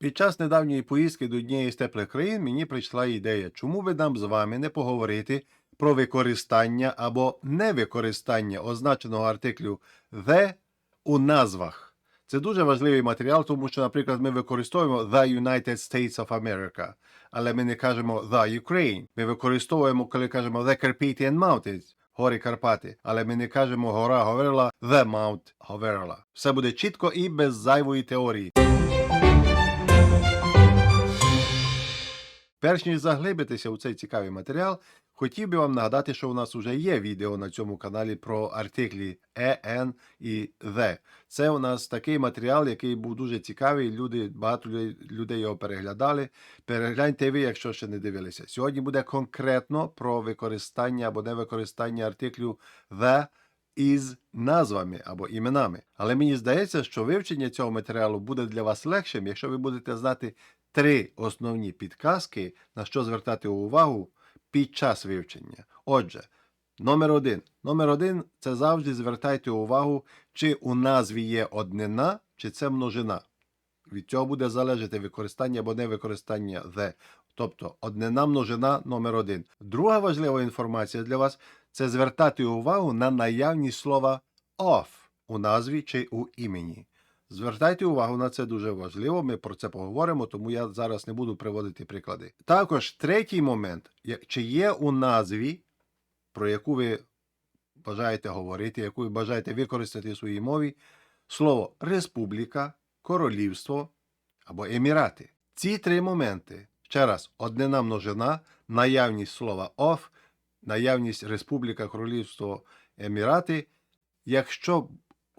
Під час недавньої поїздки до однієї з теплих країн мені прийшла ідея, чому би нам з вами не поговорити про використання або невикористання означеного артиклю the у назвах. Це дуже важливий матеріал, тому що, наприклад, ми використовуємо The United States of America, але ми не кажемо The Ukraine. Ми використовуємо, коли кажемо The Carpathian Mountains, гори Карпати, але ми не кажемо гора Говерла, The Mount Говерла. Все буде чітко і без зайвої теорії. Перш ніж заглибитися у цей цікавий матеріал, хотів би вам нагадати, що у нас вже є відео на цьому каналі про артиклі «en» і «the». Це у нас такий матеріал, який був дуже цікавий. Люди, багато людей його переглядали. Перегляньте ви, якщо ще не дивилися. Сьогодні буде конкретно про використання або невикористання артиклю «the» із назвами або іменами. Але мені здається, що вивчення цього матеріалу буде для вас легшим, якщо ви будете знати три основні підказки, на що звертати увагу під час вивчення. Отже, номер один. Номер один це завжди звертайте увагу, чи у назві є однина, чи це множина. Від цього буде залежати використання або невикористання the. Тобто однина множина номер один. Друга важлива інформація для вас це звертати увагу на наявність слова of у назві чи у імені. Звертайте увагу на це дуже важливо. Ми про це поговоримо, тому я зараз не буду приводити приклади. Також третій момент: чи є у назві, про яку ви бажаєте говорити, яку ви бажаєте використати в своїй мові, слово республіка, королівство або емірати. Ці три моменти. Ще раз, однина множина, наявність слова of, наявність республіка, королівство, емірати. Якщо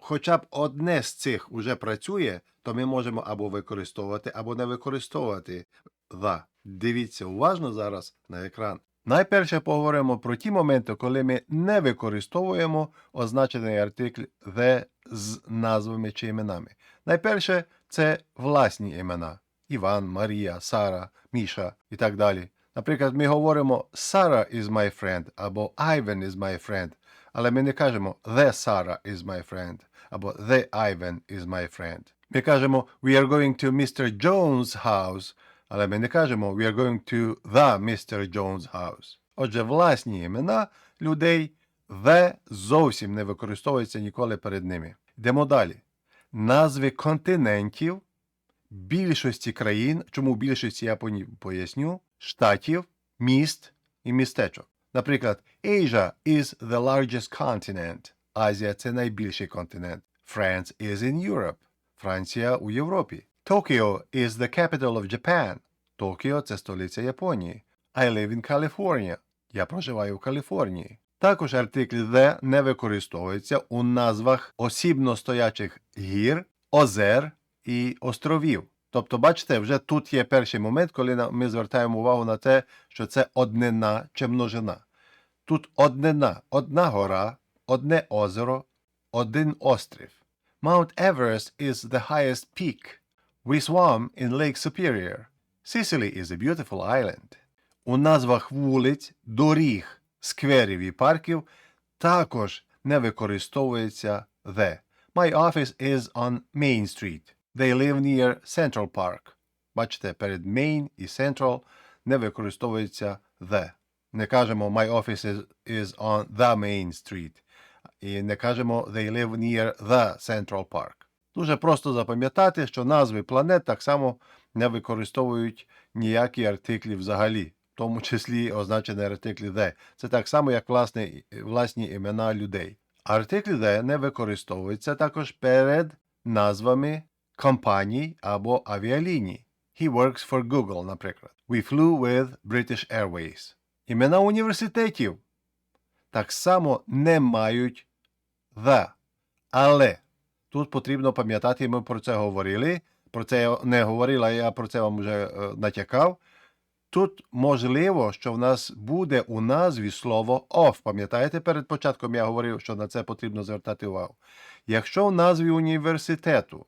хоча б одне з цих уже працює, то ми можемо або використовувати, або не використовувати the. Дивіться уважно зараз на екран. Найперше поговоримо про ті моменти, коли ми не використовуємо означений артикль the з назвами чи іменами. Найперше це власні імена: Іван, Марія, Сара, Міша і так далі. Наприклад, ми говоримо Sarah is my friend або Ivan is my friend, але ми не кажемо The Sarah is my friend або The Ivan is my friend. Ми кажемо We are going to Mr. Jones' house, але ми не кажемо We are going to the Mr. Jones' house. Отже, власні імена людей The зовсім не використовується ніколи перед ними. Йдемо далі. Назви континентів більшості країн, чому більшості я поясню, штатів, міст і містечок. Наприклад, Asia is the largest continent. Азія це найбільший континент. France is in Europe. Франція у Європі. Tokyo is the capital of Japan. Токіо це столиця Японії. I live in California. Я проживаю в Каліфорнії. Також артикль the не використовується у назвах осібно стоячих гір, озер і островів. Тобто, бачите, вже тут є перший момент, коли ми звертаємо увагу на те, що це однина чи множина. Тут однина, одна гора, одне озеро, один острів. Mount Everest is the highest peak. We swam in Lake Superior. Sicily is a beautiful island. У назвах вулиць, доріг, скверів і парків також не використовується the. My office is on Main Street. They live near Central Park. Бачите, перед Main і Central не використовується the. Не кажемо My office is, is on the Main Street. І не кажемо They live near the Central Park. Дуже просто запам'ятати, що назви планет так само не використовують ніякі артиклі взагалі, в тому числі означені артиклі the. Це так само, як власне, власні імена людей. Артиклі the не використовуються також перед назвами компаній або авіаліній. He works for Google, наприклад. We flew with British Airways. Імена університетів так само не мають the. Але тут потрібно пам'ятати, ми про це говорили. Про це я не говорив, а я про це вам вже е, натякав. Тут можливо, що в нас буде у назві слово of. Пам'ятаєте, перед початком я говорив, що на це потрібно звертати увагу. Якщо в назві університету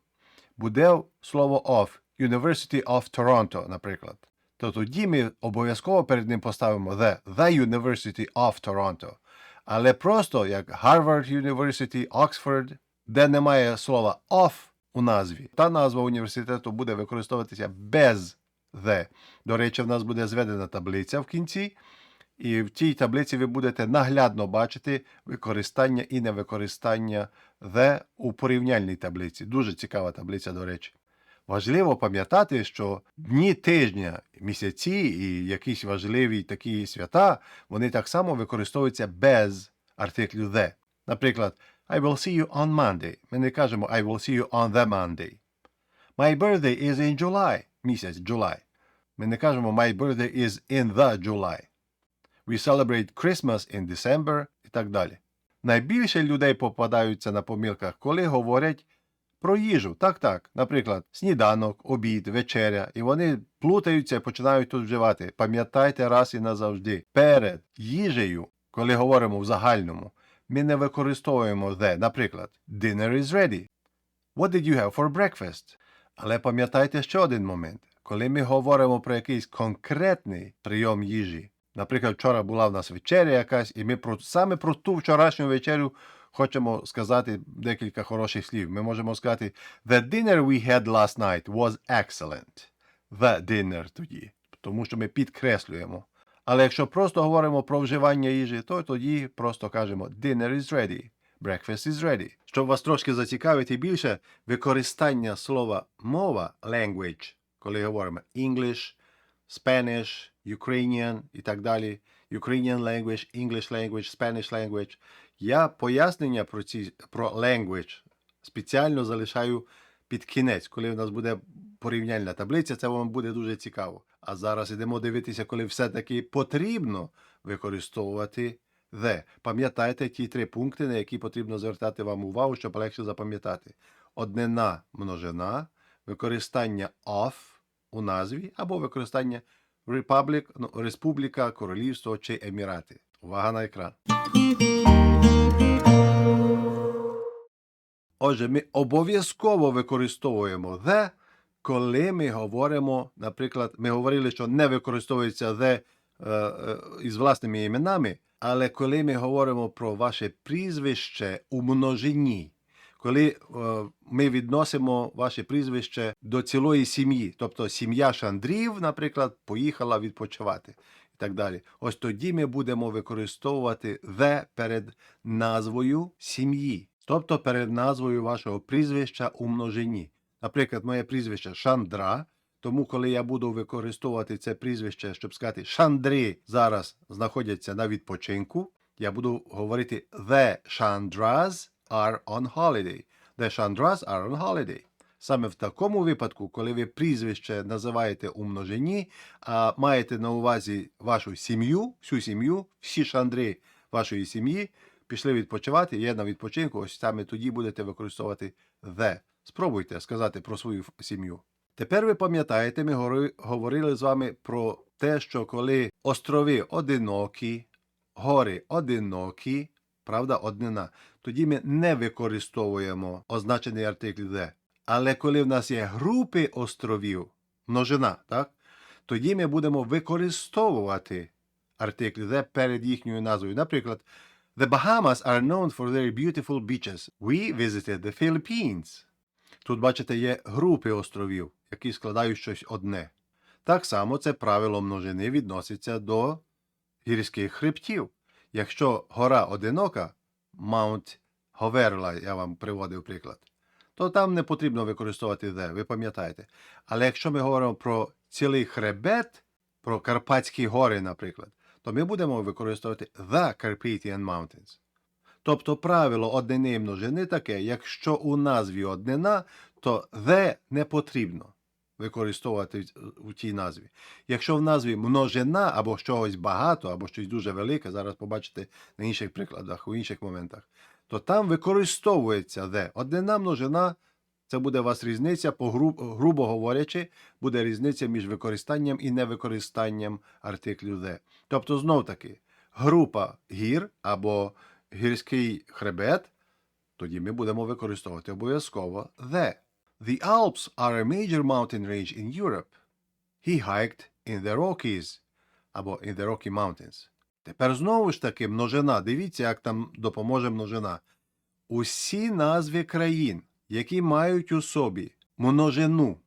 буде слово of, University of Toronto, наприклад, то тоді ми обов'язково перед ним поставимо the, the University of Toronto. Але просто як Harvard University, Oxford, де немає слова of, у назві. Та назва університету буде використовуватися без the. До речі, в нас буде зведена таблиця в кінці, і в тій таблиці ви будете наглядно бачити використання і невикористання the у порівняльній таблиці. Дуже цікава таблиця, до речі. Важливо пам'ятати, що дні тижня, місяці і якісь важливі такі свята, вони так само використовуються без артиклю the. Наприклад, I will see you on Monday. Ми не кажемо I will see you on the Monday. My birthday is in July. Місяць July. Ми не кажемо My birthday is in the July. We celebrate Christmas in December і так далі. Найбільше людей попадаються на помилках, коли говорять про їжу. Так, так. Наприклад, сніданок, обід, вечеря. І вони плутаються і починають тут вживати. Пам'ятайте раз і назавжди. Перед їжею, коли говоримо в загальному, ми не використовуємо the. Наприклад, dinner is ready. What did you have for breakfast? Але пам'ятайте ще один момент. Коли ми говоримо про якийсь конкретний прийом їжі, наприклад, вчора була в нас вечеря якась, і ми про саме про ту вчорашню вечерю хочемо сказати декілька хороших слів. Ми можемо сказати The dinner we had last night was excellent. The dinner тоді, тому що ми підкреслюємо. Але якщо просто говоримо про вживання їжі, то тоді просто кажемо dinner is ready. Breakfast is ready. Щоб вас трошки зацікавити більше, використання слова мова language, коли говоримо English, Spanish, Ukrainian і так далі. Ukrainian language, English language, Spanish language. Я пояснення про ці про language спеціально залишаю під кінець, коли у нас буде порівняльна таблиця, це вам буде дуже цікаво. А зараз ідемо дивитися, коли все-таки потрібно використовувати the. Пам'ятайте ті три пункти, на які потрібно звертати вам увагу, щоб легше запам'ятати. Однина множина, використання of у назві або використання Republic, ну, Республіка, Королівство чи Емірати. Увага на екран. Отже, ми обов'язково використовуємо the, коли ми говоримо, наприклад, ми говорили, що не використовується the е, е, із власними іменами, але коли ми говоримо про ваше прізвище у множині, коли е, ми відносимо ваше прізвище до цілої сім'ї, тобто сім'я Шандрів, наприклад, поїхала відпочивати і так далі. Ось тоді ми будемо використовувати the перед назвою сім'ї, тобто перед назвою вашого прізвища у множині. Наприклад, моє прізвище Шандра. Тому, коли я буду використовувати це прізвище, щоб сказати, Шандри зараз знаходяться на відпочинку, я буду говорити The Chandras are on holiday. The Chandras are on holiday. Саме в такому випадку, коли ви прізвище називаєте у множині, а маєте на увазі вашу сім'ю, всю сім'ю, всі шандри вашої сім'ї, пішли відпочивати, є на відпочинку, ось саме тоді будете використовувати the. Спробуйте сказати про свою сім'ю. Тепер ви пам'ятаєте, ми говорили з вами про те, що коли острови одинокі, гори одинокі, правда, однина, тоді ми не використовуємо означений артикль «the». Але коли в нас є групи островів, множина, так, тоді ми будемо використовувати артикль «the» перед їхньою назвою. Наприклад, The Bahamas are known for their beautiful beaches. We visited the Philippines. Тут, бачите, є групи островів, які складають щось одне. Так само це правило множини відноситься до гірських хребтів. Якщо гора одинока, Маунт Говерла, я вам приводив приклад, то там не потрібно використовувати «the», ви пам'ятаєте. Але якщо ми говоримо про цілий хребет, про Карпатські гори, наприклад, то ми будемо використовувати «the Carpathian Mountains. Тобто правило однини і множини таке, якщо у назві однина, то the не потрібно використовувати у тій назві. Якщо в назві множина або чогось багато, або щось дуже велике, зараз побачите на інших прикладах, у інших моментах, то там використовується the. Однина множина це буде у вас різниця, по гру, грубо говорячи, буде різниця між використанням і невикористанням артиклю the. Тобто, знов таки, група гір або гірський хребет, тоді ми будемо використовувати обов'язково the. The Alps are a major mountain range in Europe. He hiked in the Rockies або in the Rocky Mountains. Тепер знову ж таки множина. Дивіться, як там допоможе множина. Усі назви країн, які мають у собі множину.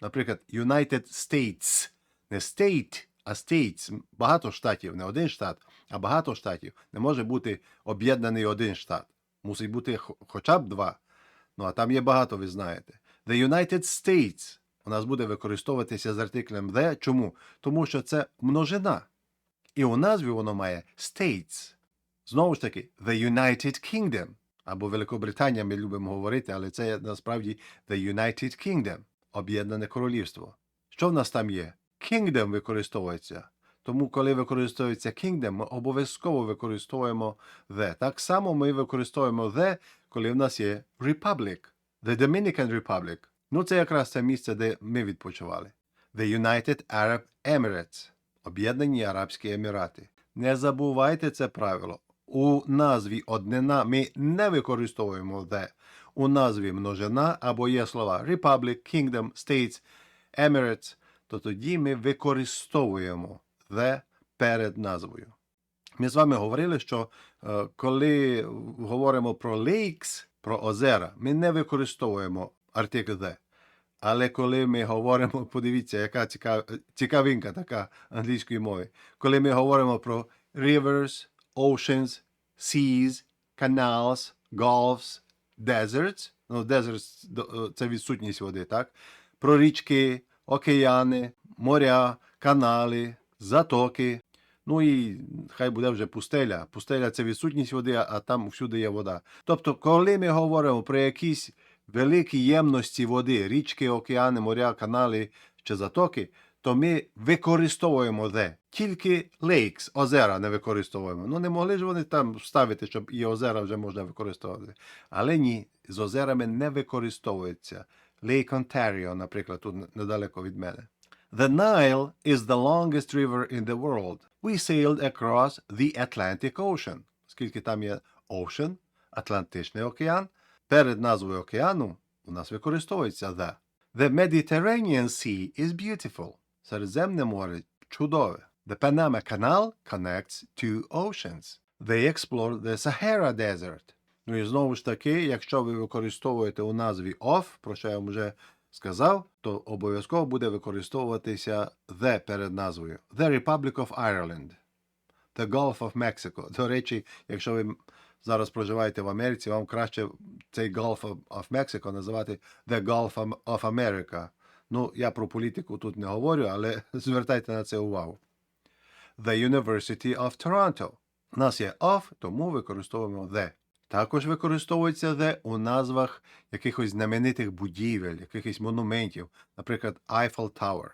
Наприклад, United States. Не state, а states. Багато штатів, не один штат, а багато штатів. Не може бути об'єднаний один штат. Мусить бути хоча б два. Ну, а там є багато, ви знаєте. The United States у нас буде використовуватися з артиклем the. Чому? Тому що це множина. І у назві воно має states. Знову ж таки, the United Kingdom. Або Великобританія ми любимо говорити, але це насправді the United Kingdom. Об'єднане королівство. Що в нас там є? Kingdom використовується. Тому, коли використовується kingdom, ми обов'язково використовуємо the. Так само ми використовуємо the, коли в нас є Republic. The Dominican Republic. Ну, це якраз це місце, де ми відпочивали. The United Arab Emirates. Об'єднані Арабські Емірати. Не забувайте це правило. У назві однина ми не використовуємо the. У назві множина або є слова Republic, Kingdom, States, Emirates, то тоді ми використовуємо the перед назвою. Ми з вами говорили, що е, коли говоримо про lakes, про озера, ми не використовуємо артикль the. Але коли ми говоримо, подивіться, яка цікав, цікавинка така англійської мови. Коли ми говоримо про rivers, oceans, seas, canals, gulfs, deserts, ну, deserts це відсутність води, так? Про річки, океани, моря, канали, затоки. Ну і хай буде вже пустеля. Пустеля це відсутність води, а там всюди є вода. Тобто, коли ми говоримо про якісь великі ємності води, річки, океани, моря, канали чи затоки, то ми використовуємо де. Тільки lakes, озера не використовуємо. Ну не могли ж вони там вставити, щоб і озера вже можна використовувати. Але ні, з озерами не використовується. Lake Ontario, наприклад, тут недалеко від мене. The Nile is the longest river in the world. We sailed across the Atlantic Ocean. Скільки там є Ocean, Атлантичний океан. Перед назвою океану у нас використовується the. The Mediterranean Sea is beautiful. Середземне море чудове. The Panama Canal connects two oceans. They explore the Sahara Desert. Ну і знову ж таки, якщо ви використовуєте у назві of, про що я вам вже сказав, то обов'язково буде використовуватися the перед назвою. The Republic of Ireland. The Gulf of Mexico. До речі, якщо ви зараз проживаєте в Америці, вам краще цей Gulf of- Mexico називати The Gulf of- America. Ну, я про політику тут не говорю, але звертайте на це увагу. The University of Toronto. У нас є of, тому використовуємо the. Також використовується the у назвах якихось знаменитих будівель, якихось монументів, наприклад, Eiffel Tower,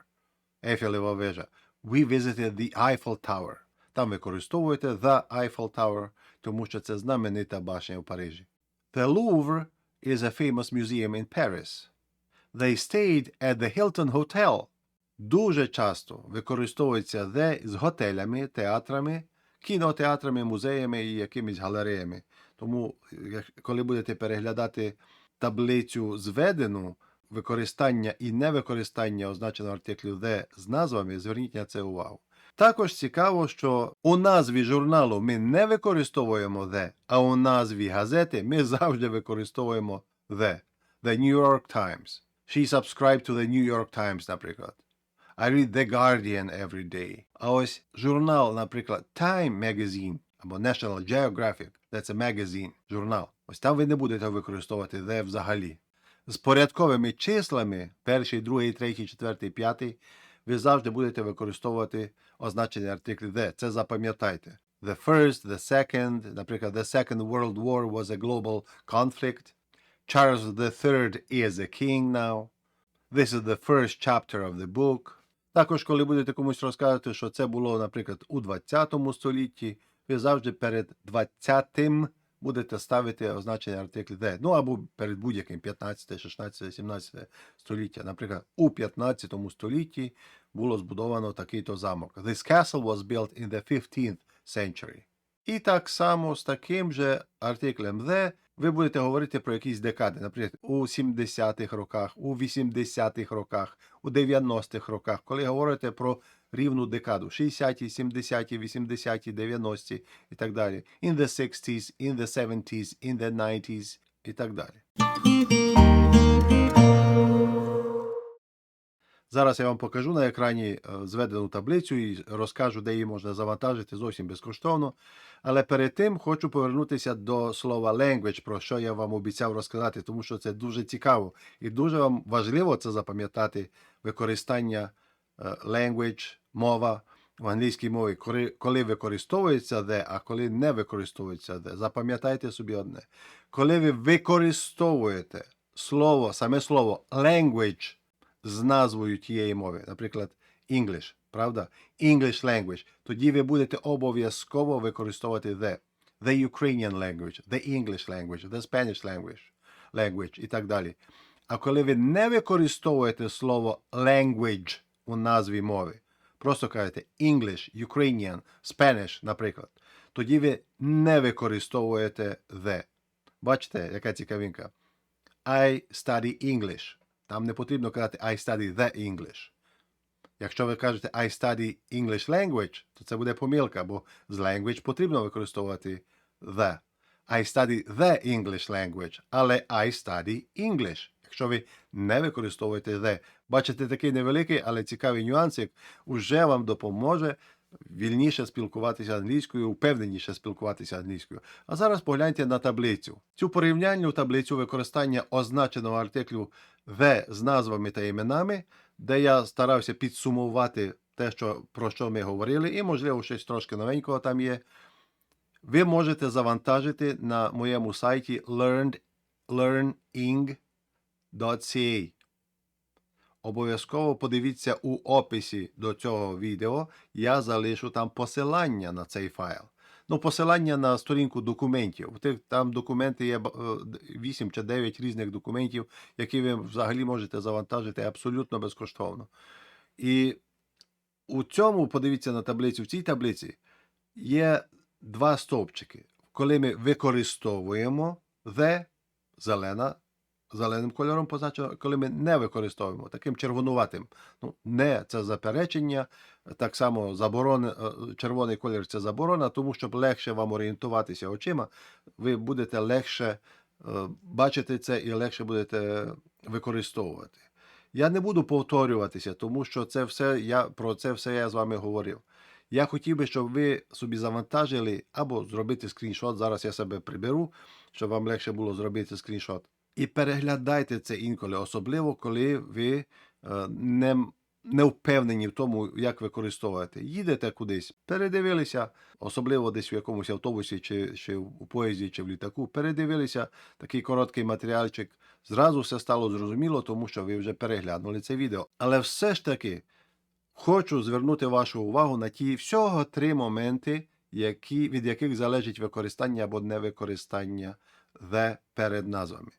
Ейфелева вежа. We visited the Eiffel Tower. Там використовуєте the Eiffel Tower, тому що це знаменита башня у Парижі. The Louvre is a famous museum in Paris. They stayed at the Hilton Hotel. Дуже часто використовується the з готелями, театрами, кінотеатрами, музеями і якимись галереями. Тому, коли будете переглядати таблицю зведену, використання і невикористання означеного артиклю the з назвами, зверніть на це увагу. Також цікаво, що у назві журналу ми не використовуємо the, а у назві газети ми завжди використовуємо the. The New York Times. She subscribed to the New York Times, наприклад. I read The Guardian every day. А ось журнал, наприклад, Time Magazine або National Geographic, це magazine, журнал. Ось там ви не будете використовувати the взагалі. З порядковими числами, перший, другий, третій, четвертий, п'ятий, ви завжди будете використовувати означені артиклі the. Це запам'ятайте. The first, the second, наприклад, the second world war was a global conflict. Charles III is a king now. This is the first chapter of the book. Також, коли будете комусь розказувати, що це було, наприклад, у 20 столітті, ви завжди перед 20-тим будете ставити означені артиклі the. Ну або перед будь-яким 15, 16, 17 століття. Наприклад, у 15 столітті було збудовано такий-то замок. This castle was built in the 15th century. І так само з таким же артиклем the ви будете говорити про якісь декади, наприклад, у 70-х роках, у 80-х роках, у 90-х роках, коли говорите про рівну декаду 60-ті, 70-ті, 80-ті, 90-ті і так далі. In the 60s, in the 70s, in the 90s і так далі. Зараз я вам покажу на екрані е, зведену таблицю і розкажу, де її можна завантажити зовсім безкоштовно. Але перед тим хочу повернутися до слова language, про що я вам обіцяв розказати, тому що це дуже цікаво і дуже вам важливо це запам'ятати використання е, language, мова в англійській мові, коли, використовується the, а коли не використовується the. Запам'ятайте собі одне. Коли ви використовуєте слово, саме слово language з назвою тієї мови, наприклад, English, правда? English language, тоді ви будете обов'язково використовувати the. The Ukrainian language, the English language, the Spanish language, language і так далі. А коли ви не використовуєте слово language у назві мови, просто кажете English, Ukrainian, Spanish, наприклад, тоді ви не використовуєте the. Бачите, яка цікавинка? I study English. Там не потрібно казати I study the English. Якщо ви кажете I study English language, то це буде помилка, бо з language потрібно використовувати the. I study the English language, але I study English. Якщо ви не використовуєте the. Бачите такий невеликий, але цікавий нюансик, уже вам допоможе вільніше спілкуватися англійською, впевненіше спілкуватися англійською. А зараз погляньте на таблицю. Цю порівняльну таблицю використання означеного артиклю the з назвами та іменами, де я старався підсумувати те, що, про що ми говорили, і, можливо, щось трошки новенького там є. Ви можете завантажити на моєму сайті learning.ca. Обов'язково подивіться у описі до цього відео. Я залишу там посилання на цей файл. Ну, посилання на сторінку документів. Там документи є 8 чи 9 різних документів, які ви взагалі можете завантажити абсолютно безкоштовно. І у цьому, подивіться на таблицю, в цій таблиці є два стовпчики. Коли ми використовуємо the, зелена, зеленим кольором позначено, коли ми не використовуємо таким червонуватим. Ну, не це заперечення, так само заборони, е, червоний колір це заборона, тому щоб легше вам орієнтуватися очима, ви будете легше е, бачити це і легше будете використовувати. Я не буду повторюватися, тому що це все я про це все я з вами говорив. Я хотів би, щоб ви собі завантажили або зробити скріншот. Зараз я себе приберу, щоб вам легше було зробити скріншот. І переглядайте це інколи, особливо коли ви е, не, не впевнені в тому, як використовувати. Їдете кудись, передивилися, особливо десь в якомусь автобусі, чи, чи в поїзді, чи в літаку, передивилися такий короткий матеріальчик. Зразу все стало зрозуміло, тому що ви вже переглянули це відео. Але все ж таки хочу звернути вашу увагу на ті всього три моменти, які, від яких залежить використання або невикористання the перед назвами.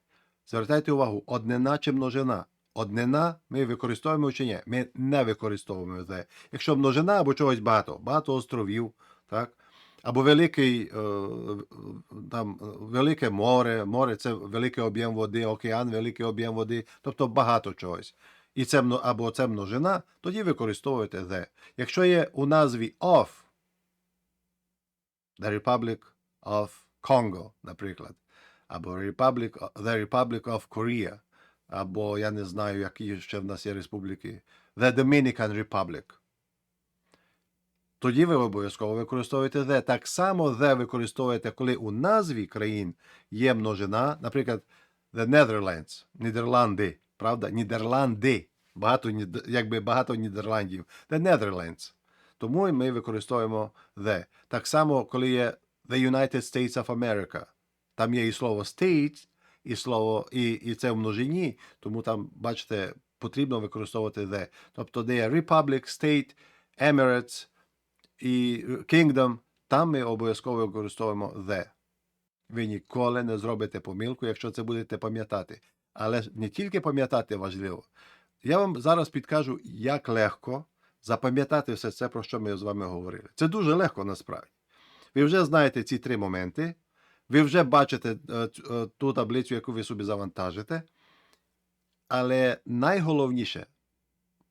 Звертайте увагу, однина чи множина. Однина ми використовуємо чи ні? Ми не використовуємо the. Якщо множина або чогось багато, багато островів, так? або великий, е, там, велике море, море це великий об'єм води, океан, великий об'єм води, тобто багато чогось. І це або це множина, тоді використовуєте the. Якщо є у назві of, the Republic of Congo, наприклад, або Republic, The Republic of Korea, або я не знаю, які ще в нас є республіки, The Dominican Republic. Тоді ви обов'язково використовуєте the. Так само the використовуєте, коли у назві країн є множина, наприклад, The Netherlands, Нідерланди, правда? Нідерланди. Багато, якби багато Нідерландів. The Netherlands. Тому ми використовуємо the. Так само, коли є The United States of America. Там є і слово state, і слово, і, і це в множині, тому там, бачите, потрібно використовувати the. Тобто, де є Republic, State, Emirates і Kingdom, там ми обов'язково використовуємо the. Ви ніколи не зробите помилку, якщо це будете пам'ятати. Але не тільки пам'ятати важливо. Я вам зараз підкажу, як легко запам'ятати все це, про що ми з вами говорили. Це дуже легко насправді. Ви вже знаєте ці три моменти. Ви вже бачите е, е, ту таблицю, яку ви собі завантажите. Але найголовніше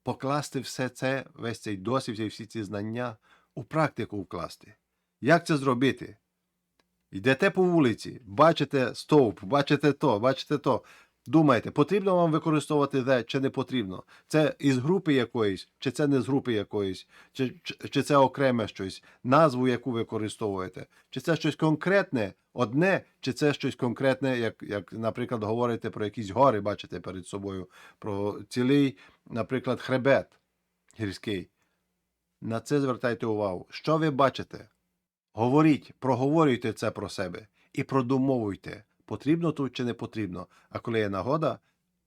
покласти все це, весь цей досвід всі ці знання у практику вкласти. Як це зробити? Йдете по вулиці, бачите стовп, бачите то, бачите то. Думайте, потрібно вам використовувати the чи не потрібно? Це із групи якоїсь, чи це не з групи якоїсь, чи, чи, чи це окреме щось, назву, яку використовуєте, чи це щось конкретне, одне, чи це щось конкретне, як, як, наприклад, говорите про якісь гори, бачите перед собою, про цілий, наприклад, хребет гірський. На це звертайте увагу. Що ви бачите? Говоріть, проговорюйте це про себе і продумовуйте, потрібно тут чи не потрібно. А коли є нагода,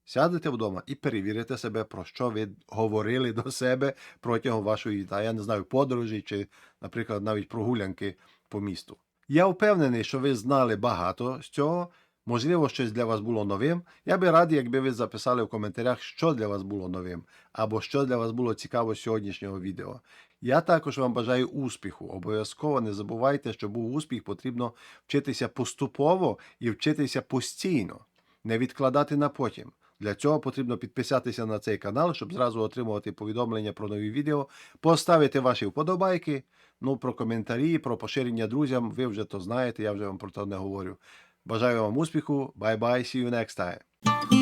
сядете вдома і перевірите себе, про що ви говорили до себе протягом вашої, та, я не знаю, подорожі чи, наприклад, навіть прогулянки по місту. Я впевнений, що ви знали багато з цього. Можливо, щось для вас було новим. Я би радий, якби ви записали в коментарях, що для вас було новим, або що для вас було цікаво з сьогоднішнього відео. Я також вам бажаю успіху. Обов'язково не забувайте, що був успіх, потрібно вчитися поступово і вчитися постійно, не відкладати на потім. Для цього потрібно підписатися на цей канал, щоб зразу отримувати повідомлення про нові відео, поставити ваші вподобайки, ну про коментарі, про поширення друзям. Ви вже то знаєте, я вже вам про це не говорю. Бажаю вам успіху. Bye bye, see you next time.